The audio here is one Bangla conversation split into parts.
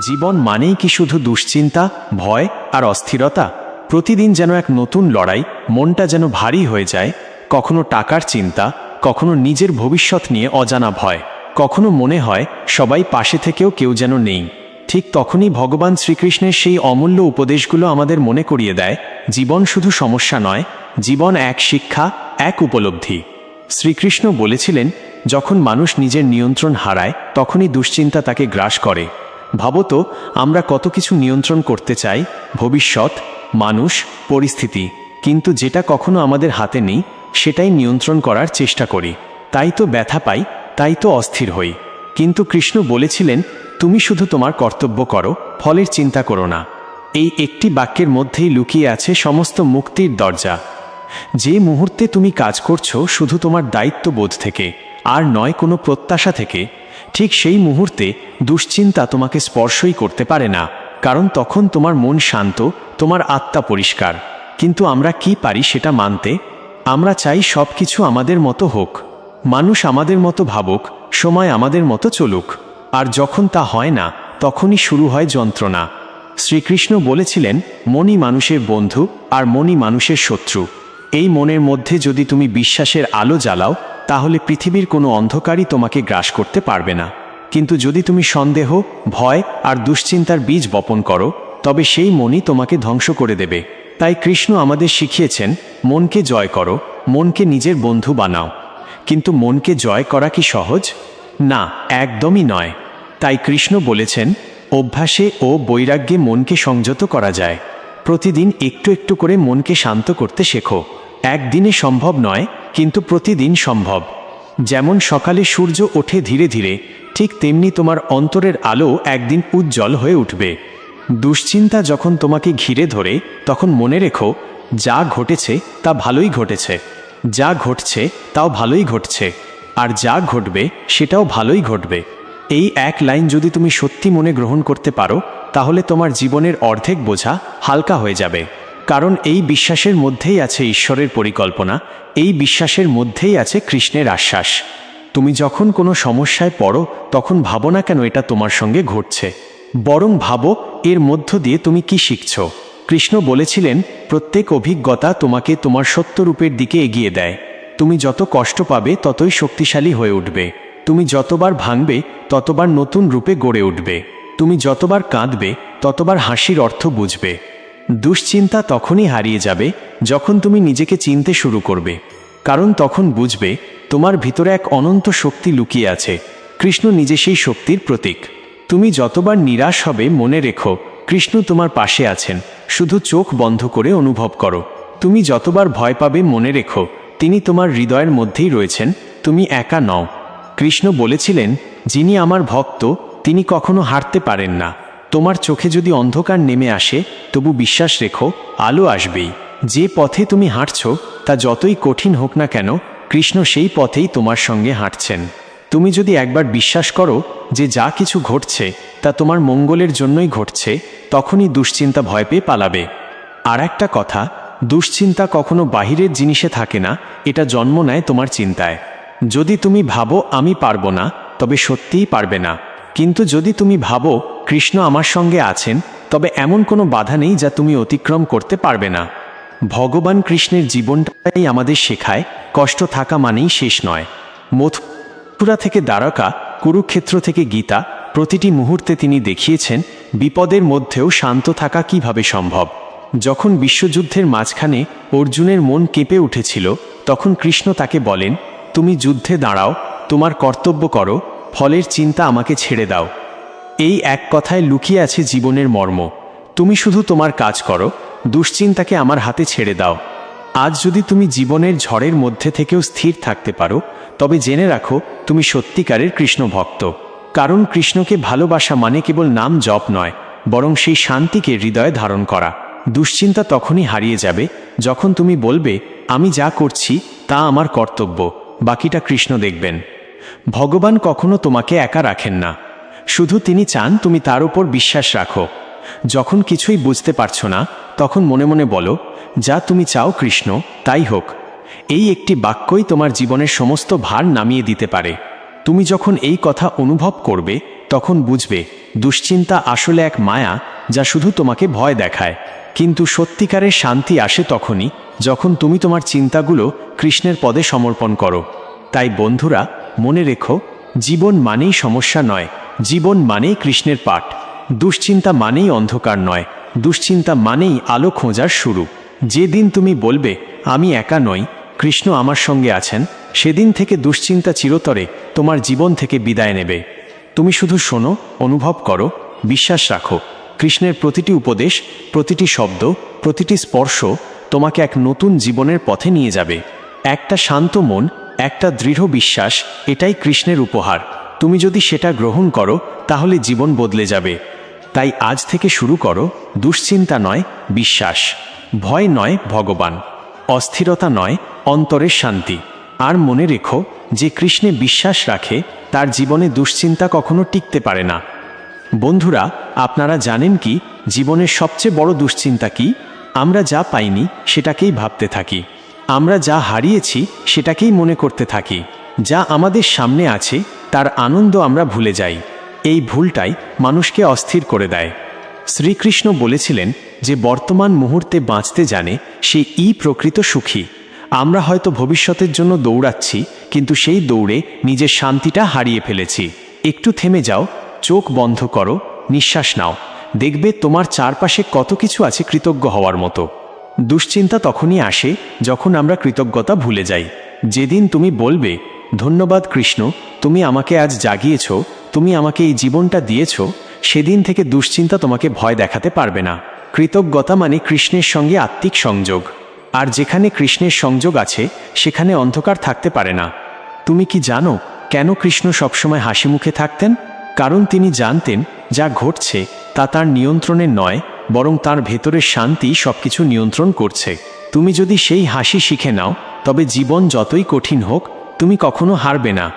জীবন মানেই কি শুধু দুশ্চিন্তা, ভয় আর অস্থিরতা? প্রতিদিন যেন এক নতুন লড়াই, মনটা যেন ভারী হয়ে যায়, কখনো টাকার চিন্তা, কখনো নিজের ভবিষ্যৎ নিয়ে অজানা ভয়, কখনো মনে হয় সবাই পাশে থেকেও কেউ যেন নেই। ঠিক তখনই ভগবান শ্রীকৃষ্ণের সেই অমূল্য উপদেশগুলো আমাদের মনে করিয়ে দেয়, জীবন শুধু সমস্যা নয়, জীবন এক শিক্ষা, এক উপলব্ধি। শ্রীকৃষ্ণ বলেছিলেন, যখন মানুষ নিজের নিয়ন্ত্রণ হারায়, তখনই দুশ্চিন্তা তাকে গ্রাস করে। ভাবতো আমরা কত কিছু নিয়ন্ত্রণ করতে চাই, ভবিষ্যৎ, মানুষ, পরিস্থিতি। কিন্তু যেটা কখনো আমাদের হাতে নেই, সেটাই নিয়ন্ত্রণ করার চেষ্টা করি। তাই তো ব্যথা পাই, তাই তো অস্থির হই। কিন্তু কৃষ্ণ বলেছিলেন, তুমি শুধু তোমার কর্তব্য করো, ফলের চিন্তা করো না। এই একটি বাক্যের মধ্যেই লুকিয়ে আছে সমস্ত মুক্তির দরজা। যে মুহূর্তে তুমি কাজ করছ, শুধু তোমার দায়িত্ববোধ থেকে, আর নয় কোনো প্রত্যাশা থেকে। ঠিক সেই মুহূর্তে দুশ্চিন্তা তোমাকে স্পর্শই করতে পারে না, কারণ তখন তোমার মন শান্ত, তোমার আত্মা পরিষ্কার। কিন্তু আমরা কি পারি সেটা মানতে? আমরা চাই সব কিছু আমাদের মতো হোক। মানুষ আমাদের মতো ভাবুক, সময় আমাদের মতো চলুক। আর যখন তা হয় না, তখনই শুরু হয় যন্ত্রণা। শ্রীকৃষ্ণ বলেছিলেন, মনই মানুষের বন্ধু, আর মনই মানুষের শত্রু। এই মনের মধ্যে যদি তুমি বিশ্বাসের আলো জ্বালাও তাহলে পৃথিবীর কোনো অন্ধকারই তোমাকে গ্রাস করতে পারবে না। কিন্তু যদি তুমি সন্দেহ, ভয় আর দুশ্চিন্তার বীজ বপন করো, তবে সেই মনই তোমাকে ধ্বংস করে দেবে। তাই কৃষ্ণ আমাদের শিখিয়েছেন, মনকে জয় করো, মনকে নিজের বন্ধু বানাও। কিন্তু মনকে জয় করা কি সহজ? না, একদমই নয়। তাই কৃষ্ণ বলেছেন, অভ্যাসে ও বৈরাগ্যে মনকে সংযত করা যায়। প্রতিদিন একটু একটু করে মনকে শান্ত করতে শেখো। একদিনে সম্ভব নয় কিন্তু প্রতিদিন সম্ভব। যেমন সকালে সূর্য ওঠে ধীরে ধীরে, ঠিক তেমনি তোমার অন্তরের আলো একদিন উজ্জ্বল হয়ে উঠবে। দুশ্চিন্তা যখন তোমাকে ঘিরে ধরে, তখন মনে রেখো, যা ঘটেছে তা ভালোই ঘটেছে। যা ঘটছে তাও ভালোই ঘটছে। আর যা ঘটবে সেটাও ভালোই ঘটবে। এই এক লাইন যদি তুমি সত্যি মনে গ্রহণ করতে পারো, তাহলে তোমার জীবনের অর্ধেক বোঝা হালকা হয়ে যাবে। কারণ এই বিশ্বাসের মধ্যেই আছে ঈশ্বরের পরিকল্পনা, এই বিশ্বাসের মধ্যেই আছে কৃষ্ণের আশ্বাস। তুমি যখন কোনো সমস্যায় পড়ো, তখন ভাবো না কেন এটা তোমার সঙ্গে ঘটছে। বরং ভাবো, এর মধ্য দিয়ে তুমি কি শিখছ। কৃষ্ণ বলেছিলেন, প্রত্যেক অভিজ্ঞতা তোমাকে তোমার সত্যরূপের দিকে এগিয়ে দেয়। তুমি যত কষ্ট পাবে, ততই শক্তিশালী হয়ে উঠবে। তুমি যতবার ভাঙবে, ততবার নতুন রূপে গড়ে উঠবে। তুমি যতবার কাঁদবে, ততবার হাসির অর্থ বুঝবে। দুশ্চিন্তা তখনই হারিয়ে যাবে যখন তুমি নিজেকে চিনতে শুরু করবে। কারণ তখন বুঝবে তোমার ভিতরে এক অনন্ত শক্তি লুকিয়ে আছে। কৃষ্ণ নিজে সেই শক্তির প্রতীক। তুমি যতবার নিরাশ হবে, মনে রেখো, কৃষ্ণ তোমার পাশে আছেন। শুধু চোখ বন্ধ করে অনুভব করো। তুমি যতবার ভয় পাবে, মনে রেখো, তিনি তোমার হৃদয়ের মধ্যেই রয়েছেন, তুমি একা নও। কৃষ্ণ বলেছিলেন, যিনি আমার ভক্ত, তিনি কখনো হারতে পারেন না। তোমার চোখে যদি অন্ধকার নেমে আসে, তবু বিশ্বাস রেখো, আলো আসবেই। যে পথে তুমি হাঁটছ, তা যতই কঠিন হোক না কেন, কৃষ্ণ সেই পথেই তোমার সঙ্গে হাঁটছেন। তুমি যদি একবার বিশ্বাস করো যে যা কিছু ঘটছে, তা তোমার মঙ্গলের জন্যই ঘটছে, তখনই দুশ্চিন্তা ভয় পেয়ে পালাবে। আর একটা কথা, দুশ্চিন্তা কখনো বাহিরের জিনিসে থাকে না, এটা জন্ম নেয় তোমার চিন্তায়। যদি তুমি ভাবো, আমি পারব না, তবে সত্যিই পারবে না। কিন্তু যদি তুমি ভাবো কৃষ্ণ আমার সঙ্গে আছেন, তবে এমন কোনো বাধা নেই যা তুমি অতিক্রম করতে পারবে না। ভগবান কৃষ্ণের জীবনটাই আমাদের শেখায়, কষ্ট থাকা মানেই শেষ নয়। মথুরা থেকে দ্বারকা, কুরুক্ষেত্র থেকে গীতা, প্রতিটি মুহূর্তে তিনি দেখিয়েছেন, বিপদের মধ্যেও শান্ত থাকা কীভাবে সম্ভব। যখন বিশ্বযুদ্ধের মাঝখানে অর্জুনের মন কেঁপে উঠেছিল, তখন কৃষ্ণ তাকে বলেন, তুমি যুদ্ধে দাঁড়াও, তোমার কর্তব্য করো, ফলের চিন্তা আমাকে ছেড়ে দাও। এই এক কথায় লুকিয়ে আছে জীবনের মর্ম। তুমি শুধু তোমার কাজ করো, দুশ্চিন্তাকে আমার হাতে ছেড়ে দাও। আজ যদি তুমি জীবনের ঝড়ের মধ্যে থেকেও স্থির থাকতে পারো, তবে জেনে রাখো, তুমি সত্যিকারের কৃষ্ণ ভক্ত কারণ কৃষ্ণকে ভালোবাসা মানে কেবল নাম জপ নয়, বরং সেই শান্তিকে হৃদয়ে ধারণ করা। দুশ্চিন্তা তখনই হারিয়ে যাবে, যখন তুমি বলবে, আমি যা করছি, তা আমার কর্তব্য, বাকিটা কৃষ্ণ দেখবেন। ভগবান কখনো তোমাকে একা রাখেন না। শুধু তিনি চান তুমি তার উপর বিশ্বাস রাখো। যখন কিছুই বুঝতে পারছ না, তখন মনে মনে বলো, যা তুমি চাও কৃষ্ণ, তাই হোক। এই একটি বাক্যই তোমার জীবনের সমস্ত ভার নামিয়ে দিতে পারে। তুমি যখন এই কথা অনুভব করবে, তখন বুঝবে, দুশ্চিন্তা আসলে এক মায়া যা শুধু তোমাকে ভয় দেখায়। কিন্তু সত্যিকারের শান্তি আসে তখনই যখন তুমি তোমার চিন্তাগুলো কৃষ্ণের পদে সমর্পণ করো। তাই বন্ধুরা, মনে রেখো, জীবন মানেই সমস্যা নয় জীবন মানেই কৃষ্ণের পাঠ। দুশ্চিন্তা মানেই অন্ধকার নয়। দুশ্চিন্তা মানেই আলো খোঁজার শুরু। যেদিন তুমি বলবে, আমি একা নই, কৃষ্ণ আমার সঙ্গে আছেন, সেদিন থেকে দুশ্চিন্তা চিরতরে তোমার জীবন থেকে বিদায় নেবে। তুমি শুধু শোনো, অনুভব করো, বিশ্বাস রাখো। কৃষ্ণের প্রতিটি উপদেশ, প্রতিটি শব্দ, প্রতিটি স্পর্শ তোমাকে এক নতুন জীবনের পথে নিয়ে যাবে। একটা শান্ত মন, একটা দৃঢ় বিশ্বাস, এটাই কৃষ্ণের উপহার। তুমি যদি সেটা গ্রহণ করো, তাহলে জীবন বদলে যাবে। তাই আজ থেকে শুরু করো, দুশ্চিন্তা নয়, বিশ্বাস। ভয় নয়, ভগবান। অস্থিরতা নয়, অন্তরের শান্তি। আর মনে রেখো, যে কৃষ্ণে বিশ্বাস রাখে, তার জীবনে দুশ্চিন্তা কখনো টিকতে পারে না। বন্ধুরা, আপনারা জানেন কি, জীবনের সবচেয়ে বড় দুশ্চিন্তা কি? আমরা যা পাইনি, সেটাকেই ভাবতে থাকি। আমরা যা হারিয়েছি, সেটাকেই মনে করতে থাকি। যা আমাদের সামনে আছে, তার আনন্দ আমরা ভুলে যাই। এই ভুলটাই মানুষকে অস্থির করে দেয়। শ্রীকৃষ্ণ বলেছিলেন যে বর্তমান মুহূর্তে বাঁচতে জানে সে ই প্রকৃত সুখী। আমরা হয়তো ভবিষ্যতের জন্য দৌড়াচ্ছি, কিন্তু সেই দৌড়ে নিজের শান্তিটা হারিয়ে ফেলেছি। একটু থেমে যাও, চোখ বন্ধ করো, নিঃশ্বাস নাও। দেখবে তোমার চারপাশে কত কিছু আছে কৃতজ্ঞ হওয়ার মতো। দুশ্চিন্তা তখনই আসে যখন আমরা কৃতজ্ঞতা ভুলে যাই। যেদিন তুমি বলবে ধন্যবাদ কৃষ্ণ, তুমি আমাকে আজ জাগিয়েছ, তুমি আমাকে এই জীবনটা দিয়েছ, সেদিন থেকে দুশ্চিন্তা তোমাকে ভয় দেখাতে পারবে না। কৃতজ্ঞতা মানে কৃষ্ণের সঙ্গে আত্মিক সংযোগ। আর যেখানে কৃষ্ণের সংযোগ আছে, সেখানে অন্ধকার থাকতে পারে না। তুমি কি জানো কেন কৃষ্ণ সবসময় হাসি মুখে থাকতেন? কারণ তিনি জানতেন, যা ঘটছে, তা তার নিয়ন্ত্রণে নয়, বরং তার ভেতরের শান্তি সবকিছু নিয়ন্ত্রণ করছে। তুমি যদি সেই হাসি শিখে নাও, তবে জীবন যতই কঠিন হোক তুমি কখনো হারবে না।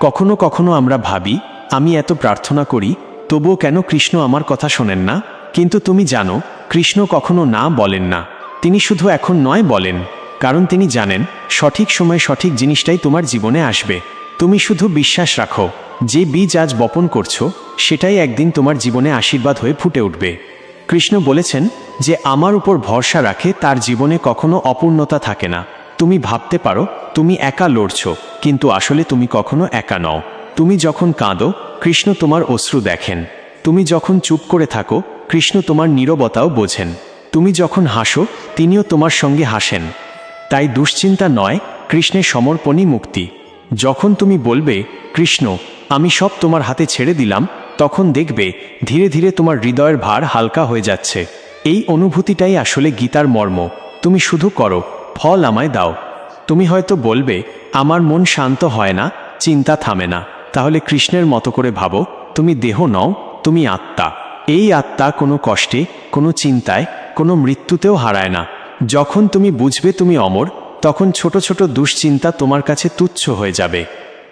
কখনো কখনো আমরা ভাবি, আমি এত প্রার্থনা করি, তবুও কেন কৃষ্ণ আমার কথা শোনেন না? কিন্তু তুমি জানো, কৃষ্ণ কখনো না বলেন না। তিনি শুধু এখন নয় বলেন, কারণ তিনি জানেন, সঠিক সময় সঠিক জিনিসটাই তোমার জীবনে আসবে। তুমি শুধু বিশ্বাস রাখো, যে বীজ আজ বপন করছ, সেটাই একদিন তোমার জীবনে আশীর্বাদ হয়ে ফুটে উঠবে। কৃষ্ণ বলেছেন যে, আমার উপর ভরসা রাখে, তার জীবনে কখনো অপূর্ণতা থাকে না। তুমি ভাবতে পারো, তুমি একা লড়ছ, কিন্তু আসলে তুমি কখনো একা নও। তুমি যখন কাঁদো, কৃষ্ণ তোমার অশ্রু দেখেন। তুমি যখন চুপ করে থাকো, কৃষ্ণ তোমার নীরবতাও বোঝেন। তুমি যখন হাসো, তিনিও তোমার সঙ্গে হাসেন। তাই দুশ্চিন্তা নয়, কৃষ্ণের সমর্পণই মুক্তি। যখন তুমি বলবে, কৃষ্ণ, আমি সব তোমার হাতে ছেড়ে দিলাম, তখন দেখবে, ধীরে ধীরে তোমার হৃদয়ের ভার হালকা হয়ে যাচ্ছে। এই অনুভূতিটাই আসলে গীতার মর্ম। তুমি শুধু করো ফল আমায় দাও। তুমি হয়তো বলবে, আমার মন শান্ত হয় না, চিন্তা থামে না। তাহলে কৃষ্ণের মতো করে ভাবো, তুমি দেহ নও, তুমি আত্মা। এই আত্মা কোনো কষ্টে, কোনো চিন্তায়, কোনো মৃত্যুতেও হারায় না। যখন তুমি বুঝবে তুমি অমর, তখন ছোট ছোট দুশ্চিন্তা তোমার কাছে তুচ্ছ হয়ে যাবে।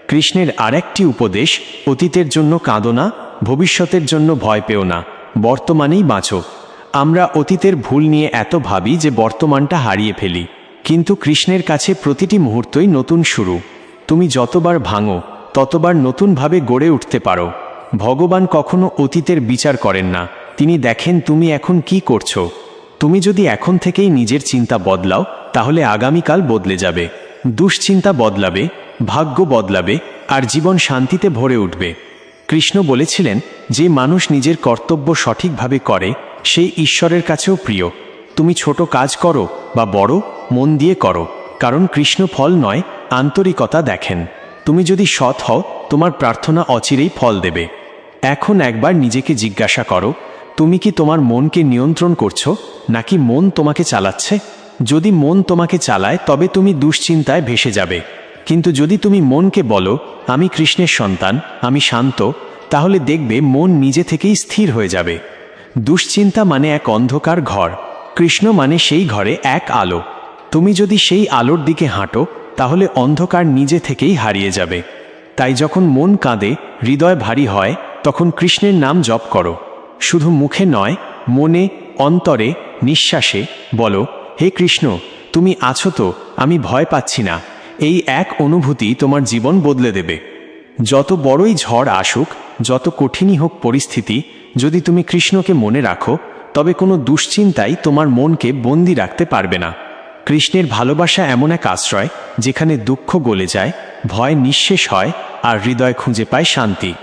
কৃষ্ণের আরেকটি উপদেশ, অতীতের জন্য কাঁদো না, ভবিষ্যতের জন্য ভয় পেও না, বর্তমানেই বাঁচো। আমরা অতীতের ভুল নিয়ে এত ভাবি যে বর্তমানটা হারিয়ে ফেলি। কিন্তু কৃষ্ণের কাছে প্রতিটি মুহূর্তই নতুন শুরু। তুমি যতবার ভাঙো, ততবার নতুনভাবে গড়ে উঠতে পারো। ভগবান কখনো অতীতের বিচার করেন না। তিনি দেখেন তুমি এখন কি করছ। তুমি যদি এখন থেকেই নিজের চিন্তা বদলাও, তাহলে আগামীকাল বদলে যাবে। দুশ্চিন্তা বদলাবে, ভাগ্য বদলাবে, আর জীবন শান্তিতে ভরে উঠবে। কৃষ্ণ বলেছিলেন, যে মানুষ নিজের কর্তব্য সঠিকভাবে করে, সেই ঈশ্বরের কাছেও প্রিয়। তুমি ছোট কাজ করো বা বড়, মন দিয়ে করো, কারণ কৃষ্ণ ফল নয়, আন্তরিকতা দেখেন। তুমি যদি সৎ হও, তোমার প্রার্থনা অচিরেই ফল দেবে। এখন একবার নিজেকে জিজ্ঞাসা করো, তুমি কি তোমার মনকে নিয়ন্ত্রণ করছ, নাকি মন তোমাকে চালাচ্ছে? যদি মন তোমাকে চালায়, তবে তুমি দুশ্চিন্তায় ভেসে যাবে। কিন্তু যদি তুমি মনকে বলো, আমি কৃষ্ণের সন্তান, আমি শান্ত, তাহলে দেখবে মন নিজে থেকেই স্থির হয়ে যাবে। দুশ্চিন্তা মানে এক অন্ধকার ঘর। কৃষ্ণ মানে সেই ঘরে এক আলো। তুমি যদি সেই আলোর দিকে হাঁটো, তাহলে অন্ধকার নিজে থেকেই হারিয়ে যাবে। তাই যখন মন কাঁদে, হৃদয় ভারী হয়, তখন কৃষ্ণের নাম জপ করো। শুধু মুখে নয়, মনে, অন্তরে, নিঃশ্বাসে বলো, হে কৃষ্ণ, তুমি আছো তো, আমি ভয় পাচ্ছি না। এই এক অনুভূতি তোমার জীবন বদলে দেবে। যত বড়ই ঝড় আসুক, যত কঠিনই হোক পরিস্থিতি, যদি তুমি কৃষ্ণকে মনে রাখো তবে কোনো দুশ্চিন্তাই তোমার মনকে বন্দি রাখতে পারবে না। কৃষ্ণের ভালোবাসা এমন এক আশ্রয়, যেখানে দুঃখ গলে যায়, ভয় নিঃশেষ হয়, আর হৃদয় খুঁজে পায় শান্তি।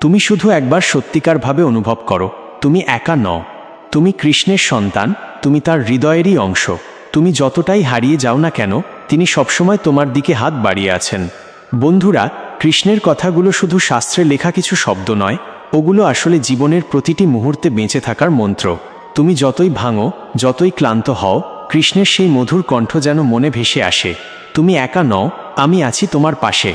তুমি শুধু একবার সত্যিকারভাবে অনুভব করো, তুমি একা নও। তুমি কৃষ্ণের সন্তান, তুমি তার হৃদয়েরই অংশ। তুমি যতটাই হারিয়ে যাও না কেন, তিনি সবসময় তোমার দিকে হাত বাড়িয়ে আছেন। বন্ধুরা, কৃষ্ণের কথাগুলো শুধু শাস্ত্রে লেখা কিছু শব্দ নয়, ওগুলো আসলে জীবনের প্রতিটি মুহূর্তে বেঁচে থাকার মন্ত্র। তুমি যতই ভাঙো, যতই ক্লান্ত হও, কৃষ্ণের সেই মধুর কণ্ঠ যেন মনে ভেসে আসে। তুমি একা নও, আমি আছি তোমার পাশে।